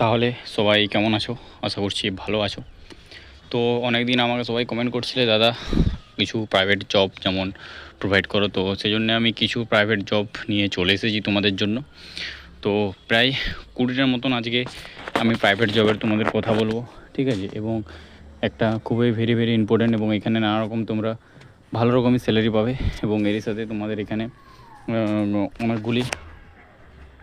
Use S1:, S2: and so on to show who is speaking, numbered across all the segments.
S1: তাহলে সবাই কেমন আছো? আশা করছি ভালো আছো। তো অনেক দিন আমাকে সবাই কমেন্ট করছিলে, দাদা, কিছু প্রাইভেট জব যেমন প্রোভাইড করো। তো সেই জন্য আমি কিছু প্রাইভেট জব নিয়ে চলে এসেছি তোমাদের জন্য। তো প্রায় কুড়িটার মতন আজকে আমি প্রাইভেট জবের তোমাদের কথা বলব, ঠিক আছে? এবং একটা খুবই ভেরি ভেরি ইম্পর্ট্যান্ট এবং এখানে নানা রকম তোমরা ভালো রকমই স্যালারি পাবে এবং এর সাথে তোমাদের এখানে অনেকগুলি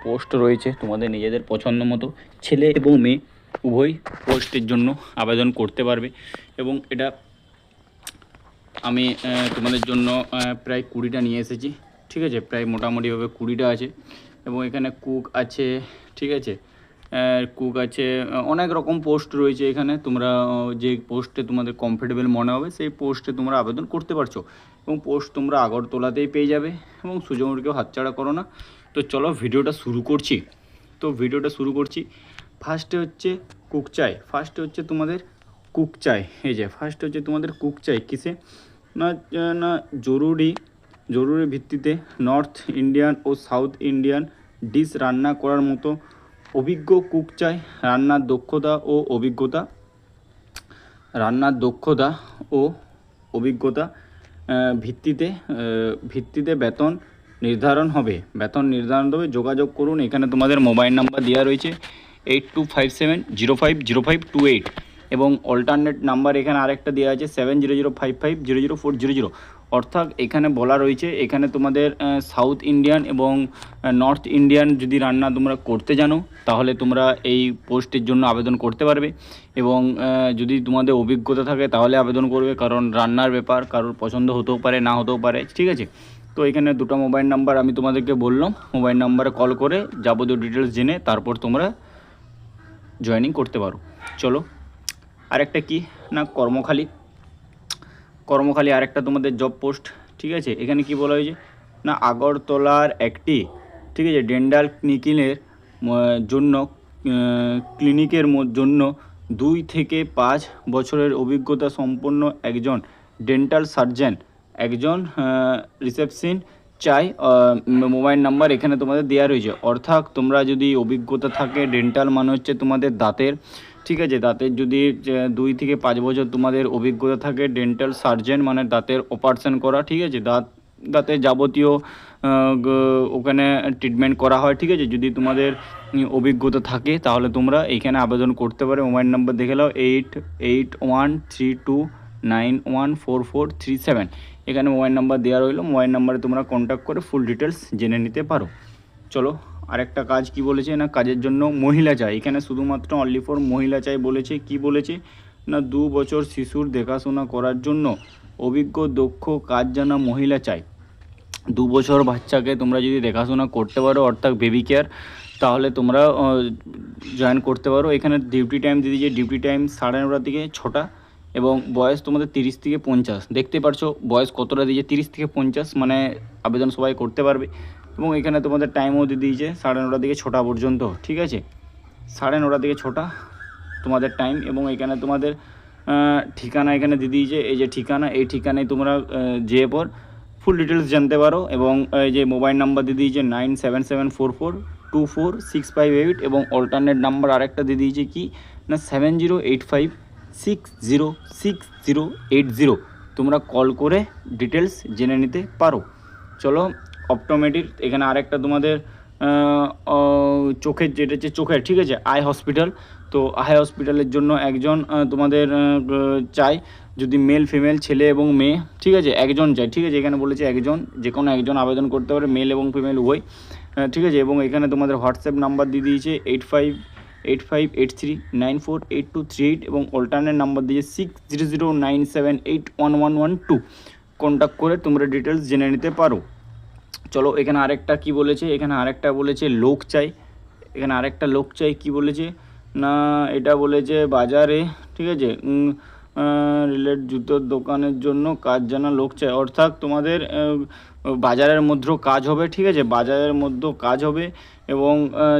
S1: পোস্ট রয়েছে তোমাদের নিজেদের পছন্দ মতো। ছেলে এবং মেয়ে উভয় পোস্টের জন্য আবেদন করতে পারবে এবং এটা আমি তোমাদের জন্য প্রায় কুড়িটা নিয়ে এসেছি, ঠিক আছে? প্রায় মোটামুটিভাবে কুড়িটা আছে এবং এখানে কুক আছে, ঠিক আছে? কুক আছে অনেক রকম পোস্ট রয়েছে এখানে। তোমরা যে পোস্টে তোমাদের কমফোর্টেবল মনে হবে, সেই পোস্টে তোমরা আবেদন করতে পারছ এবং পোস্ট তোমরা আগরতলাতেই পেয়ে যাবে এবং সূর্যমুখীকেও হাতছাড়া করো না। তো চলো ভিডিওটা শুরু করছি। তো ভিডিওটা শুরু করছি। ফার্স্টে হচ্ছে কুক চাই ফার্স্টে হচ্ছে তোমাদের কুক চাই এই যে ফার্স্ট হচ্ছে তোমাদের কুক চাই কিসে? না না, জরুরি জরুরি ভিত্তিতে নর্থ ইন্ডিয়ান ও সাউথ ইন্ডিয়ান ডিশ রান্না করার মতো অভিজ্ঞ কুক চাই রান্নার দক্ষতা ও অভিজ্ঞতা। রান্নার দক্ষতা ও অভিজ্ঞতা ভিত্তিতে ভিত্তিতে বেতন নির্ধারণ হবে। বেতন নির্ধারণ হবে। যোগাযোগ করুন। এখানে তোমাদের মোবাইল নাম্বার দেওয়া রয়েছে eight two five seven zero five zero five two eight এবং অল্টারনেট নাম্বার এখানে আরেকটা দেওয়া আছে seven zero zero five five zero zero four zero zero অর্থাৎ এখানে বলা রয়েছে, এখানে তোমাদের সাউথ ইন্ডিয়ান এবং নর্থ ইন্ডিয়ান যদি রান্না তোমরা করতে জানো, তাহলে তোমরা এই পোস্টের জন্য আবেদন করতে পারবে এবং যদি তোমাদের অভিজ্ঞতা থাকে তাহলে আবেদন করবে, কারণ রান্নার ব্যাপার, কারোর পছন্দ হতেও পারে, না হতেও পারে, ঠিক আছে? তো এখানে দুটো মোবাইল নাম্বার আমি তোমাদেরকে বললাম। মোবাইল নাম্বারে কল করে যাবতীয় ডিটেলস জেনে তারপর তোমরা জয়েনিং করতে পারো। চলো, আরেকটা কি? না, কর্মখালি। কর্মখালি আরেকটা তোমাদের জব পোস্ট ঠিক আছে? এখানে কি বলা হয়েছে? না, আগরতলার একটি, ঠিক আছে ডেন্টাল ক্লিনিকের জন্য ক্লিনিকের জন্য দুই থেকে পাঁচ বছরের অভিজ্ঞতা সম্পন্ন একজন ডেন্টাল সার্জন একজন রিসেপশন চাই মোবাইল নাম্বার এখানে তোমাদের দেওয়া রয়েছে। অর্থাৎ তোমরা যদি অভিজ্ঞতা থাকে ডেন্টাল মানে হচ্ছে তোমাদের দাঁতের, ঠিক আছে? দাঁতের যদি দুই থেকে পাঁচ বছর তোমাদের অভিজ্ঞতা থাকে ডেন্টাল সার্জন মানে দাঁতের অপারেশন করা, ঠিক আছে? দাঁত দাঁতের যাবতীয় ওখানে ট্রিটমেন্ট করা হয়, ঠিক আছে? যদি তোমাদের অভিজ্ঞতা থাকে, তাহলে তোমরা এইখানে আবেদন করতে পারো। মোবাইল নাম্বার দেখে নাও eight eight one three two nine one four four three seven এখানে মোবাইল নাম্বার দেওয়া রইল। মোবাইল নাম্বারে তোমরা কন্ট্যাক্ট করে ফুল ডিটেলস জেনে নিতে পারো। চলো, আরেকটা কাজ কি বলেছে না, কাজের জন্য মহিলা চাই। এখানে শুধুমাত্র অনলি ফর মহিলা চাই বলেছে। কি বলেছে? না, দু বছর শিশুর দেখাশোনা করার জন্য অভিজ্ঞ, দক্ষ কাজ জানা মহিলা চাই। দু বছর বাচ্চাকে তোমরা যদি দেখাশোনা করতে পারো, অর্থাৎ বেবি কেয়ার তাহলে তোমরা জয়েন করতে পারো। এখানে ডিউটি টাইম দিয়ে দিয়েছে ডিউটি টাইম সাড়ে নটা থেকে ছটা এবং বয়স তোমাদের তিরিশ থেকে পঞ্চাশ। দেখতে পারছ, বয়স কতটা দিয়েছে? তিরিশ থেকে পঞ্চাশ মানে আবেদন সবাই করতে পারবে। এবং এখানে তোমাদের টাইমও দিয়ে দিয়েছে, সাড়ে নটা থেকে ছটা পর্যন্ত, ঠিক আছে? সাড়ে নটা থেকে ছটা তোমাদের টাইম এবং এখানে তোমাদের ঠিকানা এখানে দিয়ে দিয়েছে। এই যে ঠিকানা, এই ঠিকানায় তোমরা যেয়ে পর ফুল ডিটেলস জানতে পারো এবং এই যে মোবাইল নাম্বার দিয়ে দিয়েছে nine seven seven four four two four six five eight এবং অল্টারনেট নাম্বার আরেকটা দিয়ে দিয়েছে কি? না seven zero eight five six zero six zero eight zero তোমরা কল করে ডিটেলস জেনে নিতে পারো। চলো অপটোমেটিক এখানে আরেকটা তোমাদের চোখের যেটা হচ্ছে চোখের, ঠিক আছে? আই হসপিটাল তো আই হসপিটালের জন্য একজন তোমাদের চাই, যদি মেল ফিমেল ছেলে এবং মেয়ে, ঠিক আছে? একজন চাই, ঠিক আছে? এখানে বলেছে একজন, যে কোনো একজন আবেদন করতে পারে মেল এবং ফিমেল উভয় ঠিক আছে? এবং এখানে তোমাদের হোয়াটসঅ্যাপ নাম্বার দিয়ে দিয়েছে eight five eight five eight three nine four eight two three eight এবং অল্টারনেট নাম্বার দিয়ে six zero zero nine seven eight one one one two contact করে তোমরা ডিটেলস জেনে নিতে পারো। চলো এখানে আরেকটা কি বলেছে? এখানে আরেকটা বলেছে লোক চাই। এখানে আরেকটা লোক চাই কি বলেছে? না, এটা বলেছে বাজারে, ঠিক আছে? রিলেট জুতোর দোকানের জন্য কাজ জানা লোক চাই। অর্থাৎ তোমাদের বাজারের মধ্যেও কাজ হবে, ঠিক আছে? বাজারের মধ্যেও কাজ হবে এবং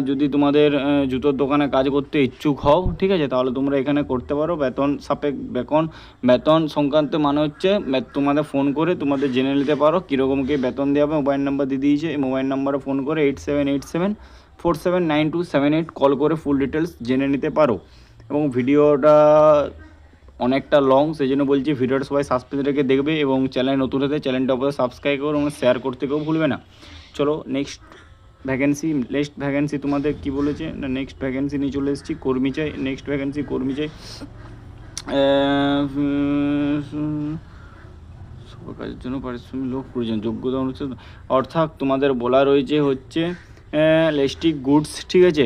S1: যদি তোমাদের জুতোর দোকানে কাজ করতে ইচ্ছুক হও, ঠিক আছে? তাহলে তোমরা এখানে করতে পারো। বেতন সাপেক্ষ বেতন। বেতন সংক্রান্ত মানে হচ্ছে তোমাদের ফোন করে তোমাদের জেনে নিতে পারো কীরকম কি বেতন দেওয়া হবে। মোবাইল নাম্বার দিয়ে দিয়েছে। এই মোবাইল নাম্বারে ফোন করে eight seven eight seven
S2: four seven nine two seven eight call করে ফুল ডিটেলস জেনে নিতে পারো। এবং ভিডিওটা অনেকটা লং সেই জন্য বলছি ভিডিওটা সবাই সাসপেন্স রেখে দেখবে এবং চ্যানেল নতুন হতে চ্যানেলটা অবশ্যই সাবস্ক্রাইব করো এবং শেয়ার করতে কেউ ভুলবে না। চলো নেক্সট ভ্যাকেন্সি নেক্সট ভ্যাকেন্সি তোমাদের কি বলেছে? না নেক্সট ভ্যাকেন্সি নিয়ে চলে এসেছি, কর্মী চাই নেক্সট ভ্যাকেন্সি কর্মী চাই। সবার কাজের জন্য পারিশ্রমিক লোক প্রয়োজন, যোগ্যতা অনুসারে অর্থাৎ তোমাদের বলা রয়েছে হচ্ছে লেস্টিক গুডস ঠিক আছে?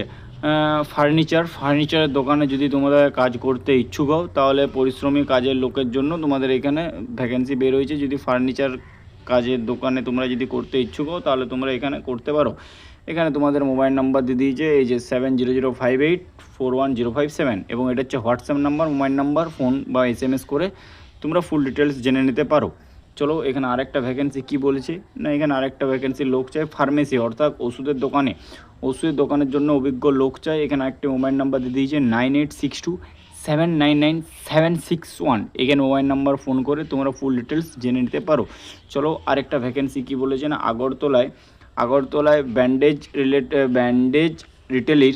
S2: ফার্নিচার ফার্নিচারের দোকানে যদি তোমরা কাজ করতে ইচ্ছুক হও তাহলে পরিশ্রমী কাজের লোকের জন্য তোমাদের এখানে ভ্যাকেন্সি বের হয়েছে। যদি ফার্নিচার কাজের দোকানে তোমরা যদি করতে ইচ্ছুক হও তাহলে তোমরা এখানে করতে পারো। এখানে তোমাদের মোবাইল নাম্বার দিয়ে দিয়েছে, এই যে seven zero zero five eight four one zero five seven এবং এটা হচ্ছে WhatsApp number mobile number phone বা এস এম এস করে তোমরা ফুল ডিটেলস জেনে নিতে পারো। চলো, এখানে আরেকটা ভ্যাকেন্সি কি বলেছে? না, এখানে আরেকটা ভ্যাকেন্সি লোক চাই ফার্মেসি অর্থাৎ ওষুধের দোকানে। ওষুধের দোকানের জন্য অভিজ্ঞ লোক চাই। এখানে একটি মোবাইল নাম্বার দিয়ে দিয়েছে nine eight six two, seven nine nine, seven six one. এখানে মোবাইল নাম্বার ফোন করে তোমরা ফুল ডিটেলস জেনে নিতে পারো। চলো, আরেকটা ভ্যাকেন্সি কী বলেছেন আগরতলায় আগরতলায় ব্যান্ডেজ রিলেটেড ব্যান্ডেজ রিটেলির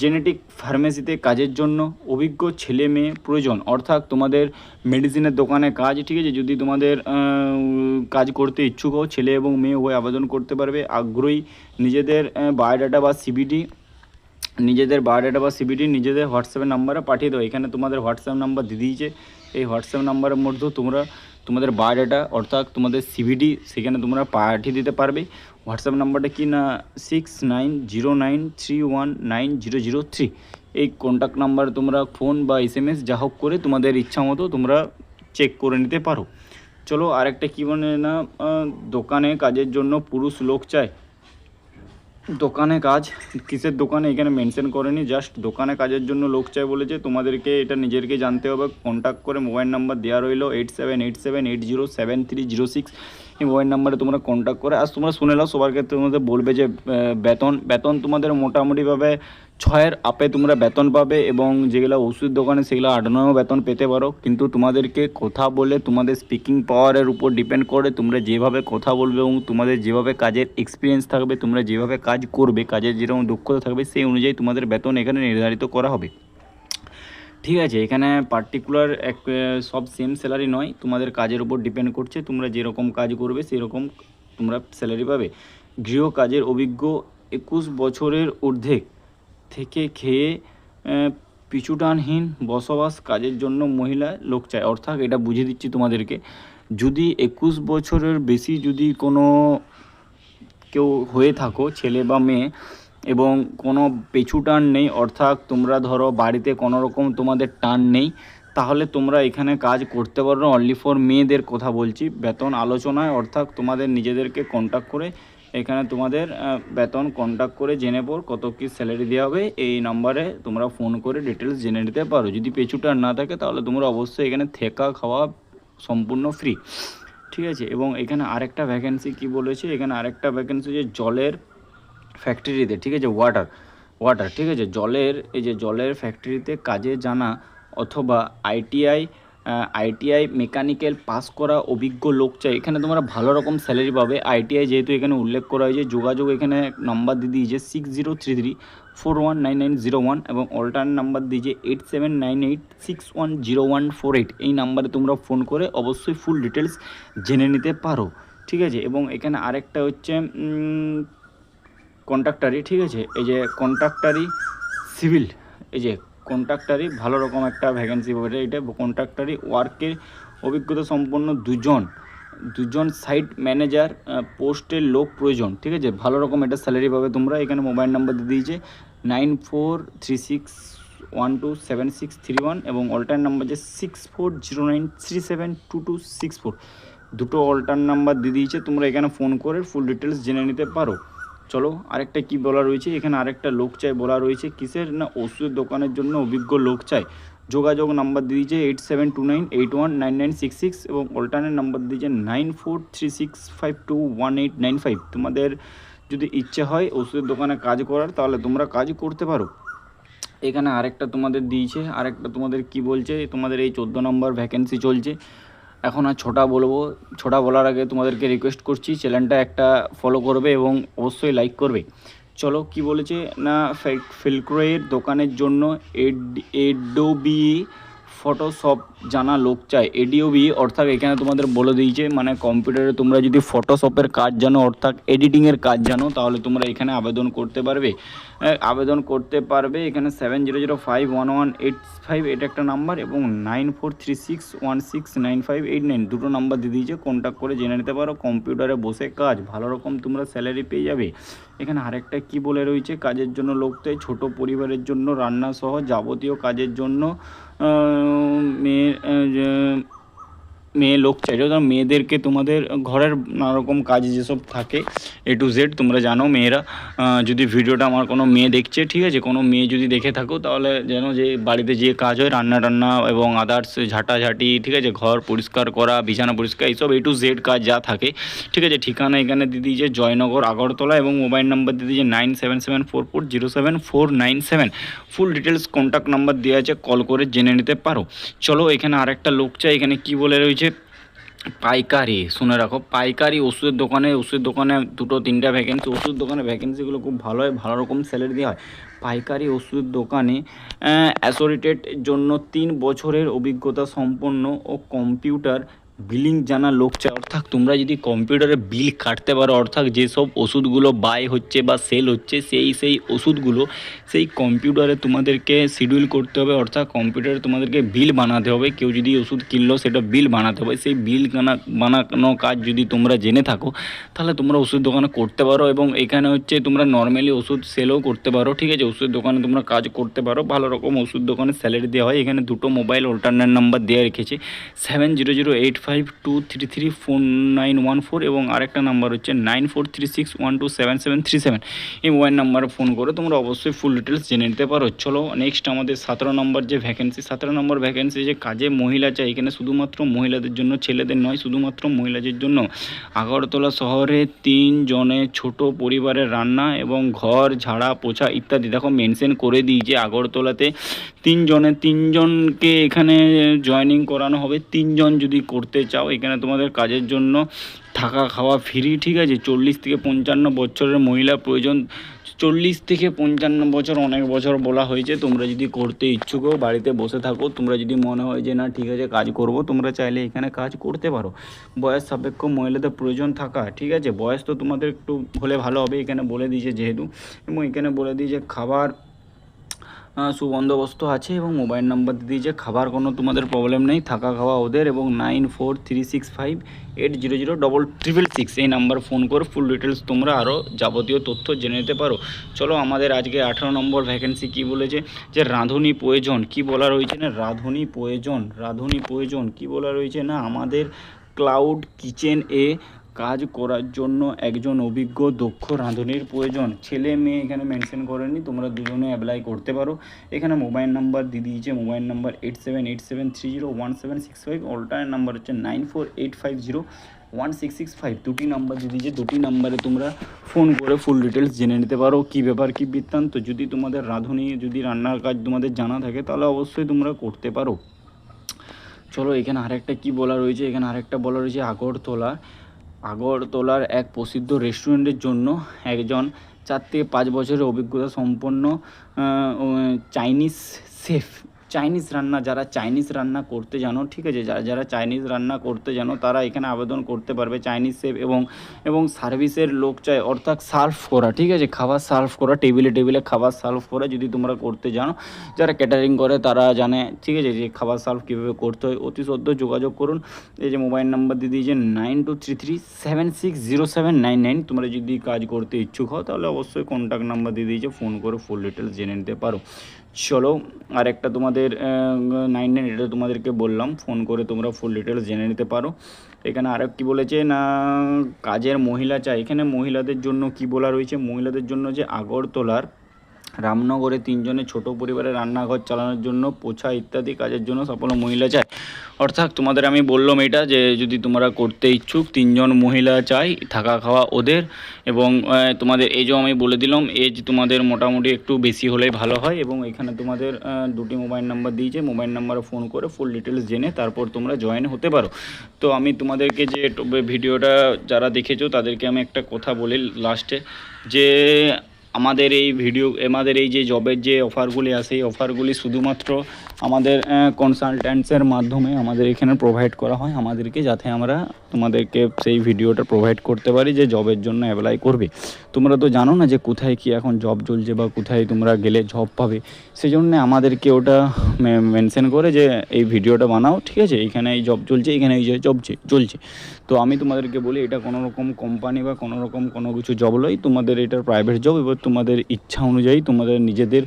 S2: জেনেটিক ফার্মেসিতে কাজের জন্য অভিজ্ঞ ছেলে মেয়ে প্রয়োজন। অর্থাৎ তোমাদের মেডিসিনের দোকানে কাজ, ঠিক আছে? যদি তোমাদের কাজ করতে ইচ্ছুক হও, ছেলে এবং মেয়ে উভয় আবেদন করতে পারবে। আগ্রহী নিজেদের বায়োডাটা বা সিবিডি নিজেদের বায়োডাটা বা সিবিডি নিজেদের হোয়াটসঅ্যাপের নাম্বারে পাঠিয়ে দাও। এখানে তোমাদের হোয়াটসঅ্যাপ নাম্বার দিয়ে দিয়েছে। এই হোয়াটসঅ্যাপ নাম্বারের মধ্যেও তোমরা তোমাদের বায়োডাটা অর্থাৎ তোমাদের সিভিডি সেখানে তোমরা পাঠিয়ে দিতে পারবে। হোয়াটসঅ্যাপ নাম্বারটা কি না six nine zero nine three one nine zero zero three এই কন্ট্যাক্ট নাম্বার তোমরা ফোন বা এস এম এস যা হোক করে তোমাদের ইচ্ছা মতো তোমরা চেক করে নিতে পারো। চলো আরেকটা কী বলে না দোকানে কাজের জন্য পুরুষ লোক চায়। দোকানে কাজ, কিসের দোকানে এখানে মেনশন করেনি জাস্ট দোকানে কাজের জন্য লোক চাই বলেছে তোমাদেরকে এটা নিজেরকে জানতে হবে। কন্ট্যাক্ট করে মোবাইল নাম্বার দেওয়া রইল eight seven eight seven eight zero seven three zero six mobile নাম্বারে তোমরা কন্ট্যাক্ট করে, আর তোমরা শুনে নাও সবার ক্ষেত্রে তোমাদের বলবে যে বেতন বেতন তোমাদের মোটামুটিভাবে ছয়ের আপে তোমরা বেতন পাবে এবং যেগুলো ওষুধ দোকানে সেগুলো আট নয়ও বেতন পেতে পারো। কিন্তু তোমাদেরকে কথা বলে তোমাদের স্পিকিং পাওয়ারের উপর ডিপেন্ড করে তোমরা যেভাবে কথা বলবে এবং তোমাদের যেভাবে কাজের এক্সপিরিয়েন্স থাকবে, তোমরা যেভাবে কাজ করবে, কাজের যেরকম দক্ষতা থাকবে, সেই অনুযায়ী তোমাদের বেতন এখানে নির্ধারিত করা হবে। ঠিক আছে, এখানে পার্টিকুলার এক সব সেম স্যালারি নয়, তোমাদের কাজের উপর ডিপেন্ড করছে, তোমরা যেরকম কাজ করবে, সেরকম তোমরা স্যালারি পাবে। গৃহ কাজের অভিজ্ঞ একুশ বছরের ঊর্ধ্বে থেকে খেয়ে পিছুটানহীন বসবাস কাজের জন্য মহিলা লোক চায়। অর্থাৎ এটা বুঝিয়ে দিচ্ছি তোমাদেরকে, যদি একুশ বছরের বেশি যদি কোনো কেউ হয়ে থাকো, ছেলে বা মেয়ে এবং কোনো পেছু টান নেই, অর্থাৎ তোমরা ধরো বাড়িতে কোনো রকম তোমাদের টান নেই, তাহলে তোমরা এখানে কাজ করতে পারো। অনলি ফর মেয়েদের কথা বলছি, বেতন আলোচনায়, অর্থাৎ তোমাদের নিজেদেরকে কন্ট্যাক্ট করে এখানে তোমাদের বেতন কন্ট্যাক্ট করে জেনে পর কত কী স্যালারি দেওয়া হবে। এই নাম্বারে তোমরা ফোন করে ডিটেলস জেনে নিতে পারো। যদি পেছু টান না থাকে, তাহলে তোমরা অবশ্যই এখানে থেকা খাওয়া সম্পূর্ণ ফ্রি ঠিক আছে? এবং এখানে আরেকটা ভ্যাকেন্সি কি বলেছে? এখানে আরেকটা ভ্যাকেন্সি যে জলের ফ্যাক্টরিতে ঠিক আছে? ওয়াটার ওয়াটার ঠিক আছে? জলের, এই যে জলের ফ্যাক্টরিতে কাজে জানা অথবা আইটিআই আইটিআই মেকানিক্যাল পাস করা অভিজ্ঞ লোক চাই। এখানে তোমরা ভালো রকম স্যালারি পাবে। আইটিআই যেহেতু এখানে উল্লেখ করা হয়েছে, যোগাযোগ এখানে নাম্বার দিয়ে দিয়েছে six zero three three four one nine nine zero one এবং অল্টারনেট নাম্বার দিয়েছে eight seven nine eight six one zero one four eight এই নাম্বারে তোমরা ফোন করে অবশ্যই ফুল ডিটেলস জেনে নিতে পারো, ঠিক আছে? এবং এখানে আরেকটা হচ্ছে কন্ট্রাক্টারি ঠিক আছে? এই যে কন্ট্রাক্টারি সিভিল এই যে কন্ট্রাক্টারি ভালো রকম একটা ভ্যাকেন্সি বলে এটা কন্ট্রাক্টারি ওয়ার্কের অভিজ্ঞতা সম্পন্ন দুজন। দুজন সাইট ম্যানেজার পোস্টের লোক প্রয়োজন, ঠিক আছে? ভালো রকম এটা স্যালারি পাবে তোমরা। এখানে মোবাইল নাম্বার দিয়ে দিয়েছে nine four three six one two seven six three one এবং অল্টার নাম্বার যে six four zero nine three seven two two six four দুটো অল্টার নাম্বার দিয়ে দিয়েছে। তোমরা এখানে ফোন করে ফুল ডিটেলস জেনে নিতে পারো। চলো, আরেকটা কি বলা রয়েছে? এখানে আরেকটা লোক চাই বলা রয়েছে। কিসের? না, ওষুধের দোকানের জন্য অভিজ্ঞ লোক চাই। যোগাযোগ নাম্বার দিয়েছে eight seven two nine eight one nine nine six six এবং অল্টারনেট নাম্বার দিয়েছে nine four three six five two one eight nine five তোমাদের যদি ইচ্ছে হয় ওষুধের দোকানে কাজ করার, তাহলে তোমরা কাজ করতে পারো। এখানে আরেকটা তোমাদের দিয়েছে, আরেকটা তোমাদের কি বলছে? তোমাদের এই চোদ্দ নম্বর ভ্যাকেন্সি চলছে। এখন আর ছোটা বলব, ছোটা বলার আগে তোমাদেরকে রিকোয়েস্ট করছি চ্যানেলটা একটা ফলো করবে এবং অবশ্যই লাইক করবে। চলো, কি বলেছে? না ফিলক্রোয়ের দোকানের জন্য এড এডোবি ফটোশপ জানা লোক চাই। এডিওবি অর্থাৎ এখানে তোমাদের বলে দিয়েছে মানে কম্পিউটারে তোমরা যদি ফটোশপের কাজ জানো, অর্থাৎ এডিটিংয়ের কাজ জানো, তাহলে তোমরা এখানে আবেদন করতে পারবে। আবেদন করতে পারবে। এখানে seven zero zero five one one eight five এটা একটা নাম্বার এবং nine four three six one six nine five eight nine দুটো নাম্বার দিয়ে দিয়েছে। কন্ট্যাক্ট করে জেনে নিতে পারো। কম্পিউটারে বসে কাজ ভালো রকম তোমরা স্যালারি পেয়ে যাবে। এখানে আরেকটা কি বলে রয়েছে? কাজের জন্য লোক চাই ছোট পরিবারের জন্য রান্না সহ যাবতীয় কাজের জন্য আহ, মেয়ে লোক চাই যেমন মেয়েদেরকে তোমাদের ঘরের নানারকম কাজ যেসব থাকে এ টু জেড তোমরা জানো মেয়েরা যদি ভিডিওটা আমার কোনো মেয়ে দেখছে, ঠিক আছে, কোনো মেয়ে যদি দেখে থাকো, তাহলে যেন যে বাড়িতে যে কাজ হয়, রান্না টান্না এবং আদার্স ঝাঁটাঝাঁটি, ঠিক আছে, ঘর পরিষ্কার করা, বিছানা পরিষ্কার, এইসব এ টু জেড কাজ যা থাকে, ঠিক আছে, ঠিকানা এখানে দিদি যে জয়নগর আগরতলা এবং মোবাইল নাম্বার দিদি যে nine seven seven four four zero seven four nine seven. Full details contact number দেওয়া আছে কল করে জেনে নিতে পারো। চলো এখানে আরেকটা লোক চাই, এখানে কি বলে রয়েছে? পাইকারি, শুনে রাখো। পাইকারি ওষুধের দোকানে ওষুধের দোকানে দুটো, তিনটা ভ্যাকেন্সি ওষুধ দোকানে ভ্যাকেন্সিগুলো খুব ভালো হয়, ভালো রকম স্যালারি দেওয়া হয়। পাইকারি ওষুধ দোকানে অ্যাসোরিটেড জন্য তিন বছরের অভিজ্ঞতা সম্পন্ন ও কম্পিউটার বিলিং জানা লোক চাই। অর্থাৎ তোমরা যদি কম্পিউটারে বিল কাটতে পারো, অর্থাৎ যেসব ওষুধগুলো বাই হচ্ছে বা সেল হচ্ছে, সেই সেই ওষুধগুলো সেই কম্পিউটারে তোমাদেরকে শিডিউল করতে হবে। অর্থাৎ কম্পিউটারে তোমাদেরকে বিল বানাতে হবে। কেউ যদি ওষুধ কিনলো, সেটা বিল বানাতে হবে। সেই বিল বানা, বানানো কাজ যদি তোমরা জেনে থাকো, তাহলে তোমরা ওষুধ দোকানে করতে পারো এবং এখানে হচ্ছে তোমরা নর্মালি ওষুধ সেলও করতে পারো। ঠিক আছে? ওষুধ দোকানে তোমরা কাজ করতে পারো। ভালো রকম ওষুধ দোকানে স্যালারি দেওয়া হয়। এখানে দুটো মোবাইল অল্টারনেট নাম্বার দেওয়া রেখেছে। Seven zero zero eight five two three three four nine one four এবং আরেকটা নাম্বার হচ্ছে nine four three six one two seven seven three seven এই মোবাইল নাম্বারে ফোন করে তোমরা অবশ্যই ফুল ডিটেলস জেনে নিতে পারো। চলো নেক্সট আমাদের সতেরো নম্বর যে ভ্যাকেন্সি সতেরো নম্বর ভ্যাকেন্সি যে কাজে মহিলা চাই, এখানে শুধুমাত্র মহিলাদের জন্য, ছেলেদের নয়, শুধুমাত্র মহিলাদের জন্য। আগরতলা শহরে তিন জনে ছোট পরিবারের রান্না এবং ঘর, ঝাড়া, পোছা ইত্যাদি। দেখো মেনশন করে দিই যে আগরতলাতে তিনজনে তিনজনকে এখানে জয়েনিং করানো হবে। তিনজন যদি করতে চাও, এখানে তোমাদের কাজের জন্য থাকা, খাওয়া ফ্রি ঠিক আছে? চল্লিশ থেকে পঞ্চান্ন বছরের মহিলা প্রয়োজন। চল্লিশ থেকে পঞ্চান্ন বছর, অনেক বছর বলা হয়েছে, তোমরা যদি করতে ইচ্ছুক বাড়িতে বসে থাকো, তোমরা যদি মনে হয় যে না, ঠিক আছে, কাজ করব, তোমরা চাইলে এখানে কাজ করতে পারো। বয়স সাপেক্ষ মহিলাদের প্রয়োজন থাকা, ঠিক আছে? বয়স তো তোমাদের একটু হলে ভালো হবে, এখানে বলে দিয়েছে যেহেতু, এবং এখানে বলে দিয়েছে খাবার সুবন্দোবস্ত আছে এবং মোবাইল নাম্বার দিয়ে দিয়েছে। খাবার কোনো তোমাদের প্রবলেম নেই। থাকা খাওয়া ওদের এবং nine four three six five eight zero zero double triple six এই নাম্বার ফোন করে ফুল ডিটেলস তোমরা আরও যাবতীয় তথ্য জেনে নিতে পারো। চলো আমাদের আজকে আঠারো নম্বর ভ্যাকেন্সি কি বলেছে? যে রাঁধুনি প্রয়োজন, কি বলা রয়েছে না? রাঁধুনি প্রয়োজন রাঁধুনি প্রয়োজন, কি বলা রয়েছে না? আমাদের ক্লাউড কিচেন এ কাজ করার জন্য একজন অভিজ্ঞ, দক্ষ রাঁধুনির প্রয়োজন। ছেলে মেয়ে এখানে মেনশন করেনি তোমরা দুজনে অ্যাপ্লাই করতে পারো। এখানে মোবাইল নাম্বার দিয়ে দিয়েছে mobile number eight seven eight seven three zero one seven six five alternate number হচ্ছে nine four eight five zero one six six five দুটি নাম্বার দিয়ে দিয়েছে, দুটি নাম্বারে তোমরা ফোন করে ফুল ডিটেলস জেনে নিতে পারো, কী ব্যাপার, কী বৃত্তান্ত। যদি তোমাদের রাঁধুনি, যদি রান্নার কাজ তোমাদের জানা থাকে, তাহলে অবশ্যই তোমরা করতে পারো। চলো, এখানে আরেকটা কি বলা রয়েছে? এখানে আরেকটা বলা রয়েছে, আগরতলা। আগরতলার এক প্রসিদ্ধ রেস্টুরেন্টের জন্য একজন চার থেকে পাঁচ বছরের অভিজ্ঞতা সম্পন্ন চাইনিজ শেফ চাইনিজ রান্না, যারা চাইনিজ রান্না করতে জানো, ঠিক আছে? যারা যারা চাইনিজ রান্না করতে জানো, তারা এখানে আবেদন করতে পারবে চাইনিজ শেফ এবং এবং সার্ভিসের লোক চাই, অর্থাৎ সার্ভ করা, ঠিক আছে? খাবার সার্ভ করা টেবিলে টেবিলে খাবার সার্ভ করা যদি তোমরা করতে জানো। যারা ক্যাটারিং করে, তারা জানে, ঠিক আছে, যে খাবার সার্ভ কীভাবে করতে হয়। অতি সদ্য যোগাযোগ করুন। এই যে মোবাইল নাম্বার দিয়ে দিয়েছে nine two three three seven six zero seven nine nine তোমরা যদি কাজ করতে ইচ্ছুক হও, তাহলে অবশ্যই কন্ট্যাক্ট নাম্বার দিয়ে দিয়েছে। ফোন করে ফুল ডিটেলস জেনে নিতে পারো। চলো আর একটা তোমাদের নাইন নাইন এটা তোমাদেরকে বললাম ফোন করে তোমরা ফুল ডিটেলস জেনে নিতে পারো। এখানে আর কি বলেছে, না, কাজের মহিলা চাই। এখানে মহিলাদের জন্য কি বলা রয়েছে? মহিলাদের জন্য যে আগরতলার রামনগরে তিনজনের ছোট পরিবারে রান্নাঘর চালানোর জন্য পোছা ইত্যাদি কাজের জন্য সফল মহিলা চাই অর্থাৎ তোমাদের আমি বললাম এটা যে যদি তোমরা করতে ইচ্ছুক, তিনজন মহিলা চাই, থাকা খাওয়া ওদের এবং তোমাদের এজও আমি বলে দিলাম এজ তোমাদের মোটামুটি একটু বেশি হলেই ভালো হয় এবং এখানে তোমাদের দুটি মোবাইল নাম্বার দিয়েছে। মোবাইল নাম্বারে ফোন করে ফুল ডিটেলস জেনে তারপর তোমরা জয়েন হতে পারো। তো আমি তোমাদেরকে যে ভিডিওটা যারা দেখেছ, তাদেরকে আমি একটা কথা বলি লাস্টে যে আমাদের এই ভিডিও আমাদের এই যে জবের যে অফারগুলি আছে, এই অফারগুলি শুধুমাত্র আমাদের কনসালট্যান্টসের মাধ্যমে আমাদের এখানে প্রোভাইড করা হয়। আমাদেরকে যাতে আমরা তোমাদেরকে সেই ভিডিওটা প্রোভাইড করতে পারি যে জবের জন্য অ্যাপ্লাই করবে। তোমরা তো জানো না যে কোথায় কি এখন জব চলছে বা কোথায় তোমরা গেলে জব পাবে। সেই জন্য আমাদেরকে ওটা মেনশন করে যে এই ভিডিওটা বানাও। ঠিক আছে? এইখানে এই জব চলছে, এখানে এই জব চলছে। তো আমি তোমাদেরকে বলি, এটা কোনো রকম কোম্পানি বা কোনো রকম কোনো কিছু জব নয় তোমাদের এটা প্রাইভেট জব এবার তোমাদের ইচ্ছা অনুযায়ী তোমাদের নিজেদের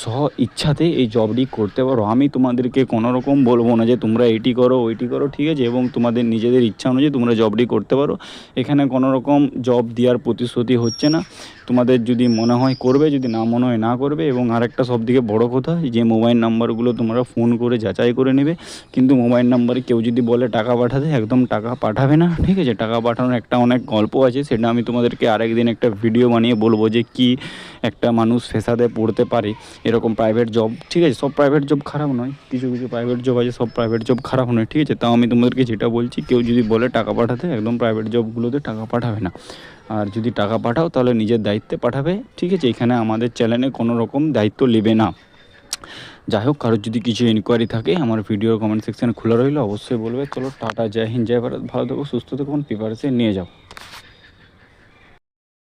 S2: স্ব ইচ্ছাতে এই জবটি করতে পারো। আমি তোমাদেরকে কোনো রকম বলব না যে তোমরা এইটি করো, ওইটি করো, ঠিক আছে? এবং তোমাদের নিজেদের ইচ্ছা অনুযায়ী তোমরা জবটি করতে পারো। এখানে কোনো রকম জব দেওয়ার প্রতিশ্রুতি হচ্ছে না। তোমাদের যদি মনে হয় করবে, যদি না মনে হয় না করবে, এবং আরেকটা সব থেকে বড়ো কথা, যে মোবাইল নাম্বারগুলো তোমরা ফোন করে যাচাই করে নেবে। কিন্তু মোবাইল নাম্বারে কেউ যদি বলে টাকা পাঠাতে, একদম টাকা পাঠাবে না। ঠিক আছে, টাকা পাঠানোর একটা অনেক গল্প আছে, সেটা আমি তোমাদেরকে আরেকদিন একটা ভিডিও বানিয়ে বলব যে কি একটা মানুষ ফেসাদে পড়তে পারে, এরকম প্রাইভেট জব ঠিক আছে, সব প্রাইভেট জব খারাপ নয়, কিছু কিছু প্রাইভেট জব আছে, সব প্রাইভেট জব খারাপ নয়, ঠিক আছে, তাও আমি তোমাদেরকে যেটা বলছি, কেউ যদি বলে টাকা পাঠাতে, একদম প্রাইভেট জবগুলোতে টাকা পাঠাবে না। আর যদি টাকা পাঠাও, তাহলে নিজের দায়িত্বে পাঠাবে, ঠিক আছে, এখানে আমাদের চ্যানেলে কোনো রকম দায়িত্ব নেবে না। যাই হোক, কারোর যদি কিছু ইনকোয়ারি থাকে, আমার ভিডিওর কমেন্ট সেকশানে খোলা রইল, অবশ্যই বলবে। চলো, টাটা, জয় হিন্দ, জয় ভারত। ভালো থেকো, সুস্থ থেকো প্রিপারেশন নিয়ে যাও।